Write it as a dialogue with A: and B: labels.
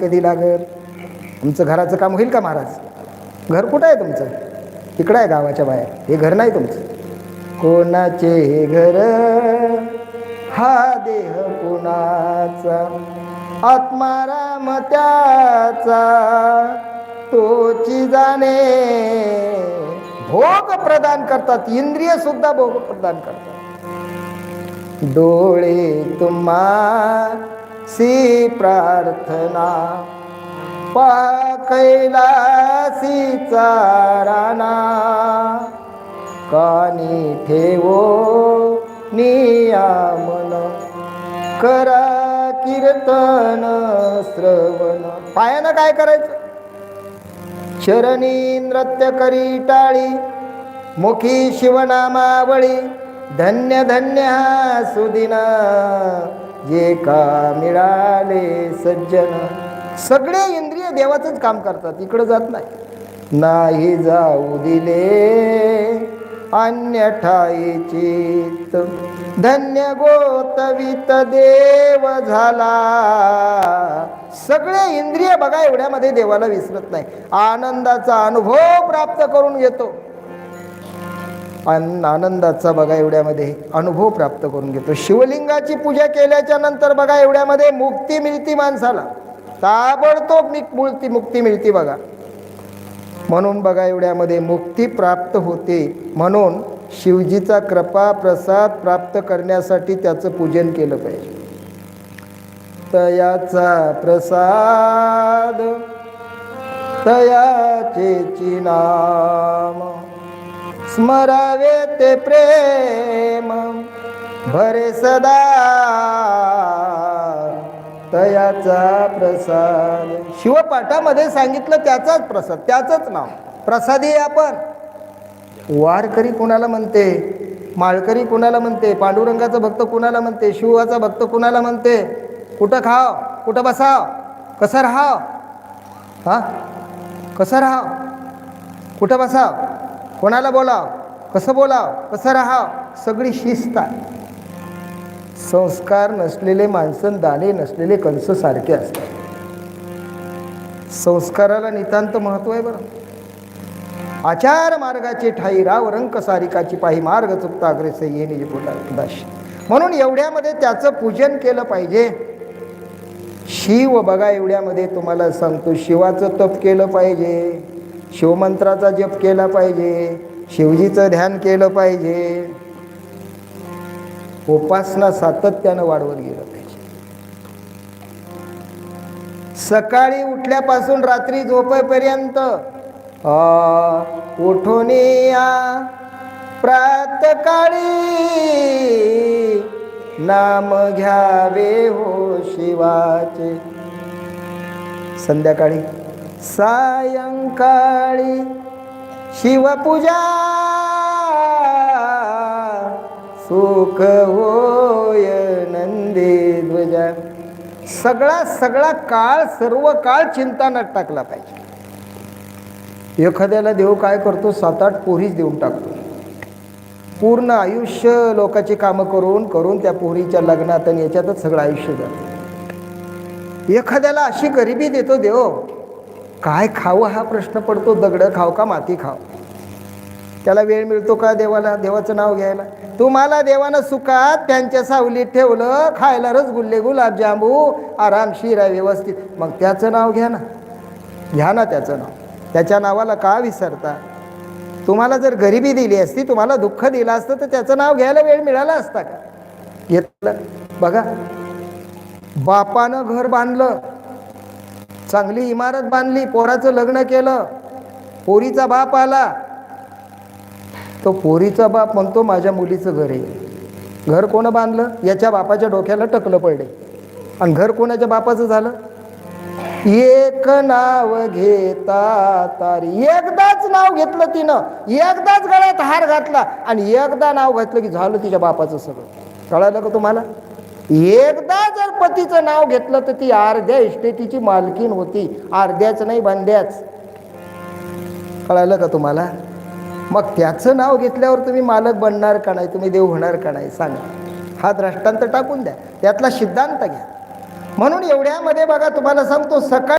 A: कधी लागत तुमचं घराचं काम होईल का महाराज? घर कुठं आहे तुमचं? इकडं आहे गावाच्या बाहेर. हे घर नाही तुमचं? कोणाचे हे घर? हा देह कोणाचा? आत्माराम त्याचा. तोची जाणे भोग प्रदान करतात. इंद्रिय सुद्धा भोग प्रदान करतात. डोळे तुम्हा सी प्रार्थना. पा कैलासी चाराना. कानी ठेवो नियामन. करा कीर्तन श्रवण. पायानं काय करायचं? शरणी नृत्य करी टाळी. मुखी शिवनामावळी. धन्य धन्य हा सुदिना. जे का मिळाले सज्जन. सगळे इंद्रिय देवाचंच काम करतात इकडं जात नाही. नाही जाऊ दिले अन्य ठाई चित्त धन्य गोतवित देव झाला. सगळे इंद्रिय बघा एवढ्यामध्ये देवाला विसरत नाही. आनंदाचा अनुभव प्राप्त करून घेतो. आन- आनंदाचा बघा एवढ्यामध्ये अनुभव प्राप्त करून घेतो. शिवलिंगाची पूजा केल्याच्यानंतर बघा एवढ्यामध्ये मुक्ती मिळती माणसाला. ताबडतोब मिक- मुक्ती मुक्ती मिळती बघा. म्हणून बघा एवढ्यामध्ये मुक्ती प्राप्त होते. म्हणून शिवजीचा कृपा प्रसाद प्राप्त करण्यासाठी त्याचं पूजन केलं पाहिजे. तयाचा प्रसाद तयाचे नाम. स्मरावे ते प्रेम भरे सदा तयाचा प्रसाद. शिवपाठामध्ये सांगितलं त्याचाच प्रसाद त्याचंच नाव. प्रसादी आपण. वारकरी कुणाला म्हणते? माळकरी कुणाला म्हणते? पांडुरंगाचा भक्त कुणाला म्हणते? शिवाचा भक्त कुणाला म्हणते? कुठं खाव? कुठं बसाव? कसं राहाव? हा? कसं राहाव? कुठं बसाव? कोणाला बोलाव? कसं बोलाव? कसं राहाव? सगळी शिस्त आहे. संस्कार नसलेले माणसं दाले नसलेले कंस सारखे असतात. संस्काराला नितांत महत्त्व आहे बरं. आचार मार्गाचे ठाई राव रंक सारिकाची पाही मार्ग चुकता अग्रेस ये निज दाश. म्हणून एवढ्यामध्ये त्याचं पूजन केलं पाहिजे. शिव बघा एवढ्यामध्ये तुम्हाला सांगतो शिवाचं तप केलं पाहिजे. शिवमंत्राचा जप केला पाहिजे शिवजीचं ध्यान केलं पाहिजे. उपासना सातत्यानं वाढवत गेलं पाहिजे. सकाळी उठल्यापासून रात्री झोपेपर्यंत आ, उठून या. प्रातकाळी नाम घ्यावे हो शिवाचे. संध्याकाळी सायंकाळी शिवपूजा. सुख होय नंदी ध्वजा. सगळा सगळा काळ सर्व काळ चिंतानात टाकला पाहिजे. एखाद्याला देव काय करतो? सात आठ पोरीच देऊन टाकतो. पूर्ण आयुष्य लोकांची कामं करून करून त्या पोरीच्या लग्नात आणि याच्यातच सगळं आयुष्य जातं. एखाद्याला अशी गरिबी देतो देव काय खावं हा प्रश्न पडतो? दगडं खाव का माती खाव? त्याला वेळ मिळतो का देवाला? देवाचं नाव घ्यायला. तुम्हाला देवानं सुखात त्यांच्या सावलीत ठेवलं खायला रसगुल्ले गुलाबजांबू आरामशीर आहे व्यवस्थित. मग त्याचं नाव घ्या ना. घ्या ना त्याचं नाव. त्याच्या नावाला का विसरता? तुम्हाला जर गरिबी दिली असती तुम्हाला दुःख दिलं असतं तर त्याचं नाव घ्यायला वेळ मिळाला असता का? घेतलं. बघा. बापानं घर बांधलं. चांगली इमारत बांधली पोराचं लग्न केलं. पोरीचा बाप आला. तो पोरीचा बाप म्हणतो माझ्या मुलीचं घर आहे. घर कोणं बांधलं? याच्या बापाच्या डोक्याला टकलं पडले. आणि घर कोणाच्या बापाचं झालं? एक नाव घेता तारी. एकदाच नाव घेतलं तिनं. एकदाच गळ्यात हार घातला. आणि एकदा नाव घातलं की झालं तिच्या बापाचं सगळं. कळालं का तुम्हाला? एकदा जर पतीचं नाव घेतलं तर ती अर्ध्या इस्टेटीची मालकीन होती. अर्ध्याच नाही बंद्याच कळालं का तुम्हाला? मग त्याचं नाव घेतल्यावर तुम्ही मालक बनणार का नाही? तुम्ही देव होणार का नाही? सांगा. हा दृष्टांत टाकून द्या. त्यातला सिद्धांत घ्या. म्हणून एवढ्यामध्ये बघा तुम्हाला सांगतो सकाळी